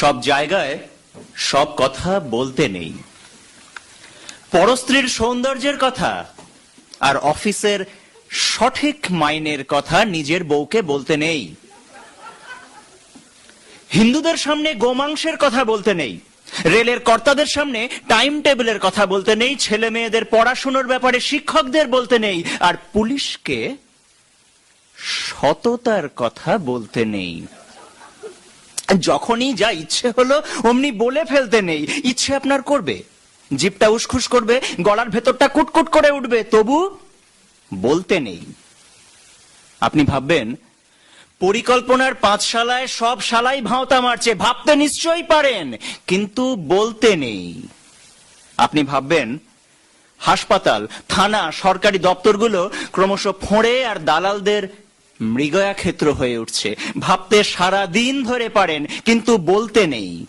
সব জায়গায় সব কথা বলতে নেই। পরস্ত্রীর সৌন্দর্যের কথা আর অফিসের সঠিক মাইনের কথা নিজের বউকে বলতে নেই। হিন্দুদের সামনে গোমাংসের কথা বলতে নেই। রেলের কর্তাদের সামনে টাইম টেবিলের কথা বলতে নেই। ছেলে মেয়েদের পড়াশুনোর ব্যাপারে শিক্ষকদের বলতে নেই। আর পুলিশকে সততার কথা বলতে নেই। যখনই যা ইচ্ছে হলো, অমনি বলে ফেলতে নেই। ইচ্ছে আপনার করবে। জিপটা উসখুস করবে, গলার ভেতরটা কুটকুট করে উঠবে, তবু বলতে নেই। আপনি ভাববেন, পরিকল্পনার পাঁচশালায় সব শালাই ভাঁওতা মারছে, ভাবতে নিশ্চয়ই পারেন, কিন্তু বলতে নেই। আপনি ভাববেন, হাসপাতাল, থানা, সরকারি দপ্তরগুলো ক্রমশ ফোঁড়ে আর দালালদের মৃগয়া ক্ষেত্র হয়ে উঠছে। ভাবতে সারা দিন ধরে পারেন কিন্তু বলতে নেই।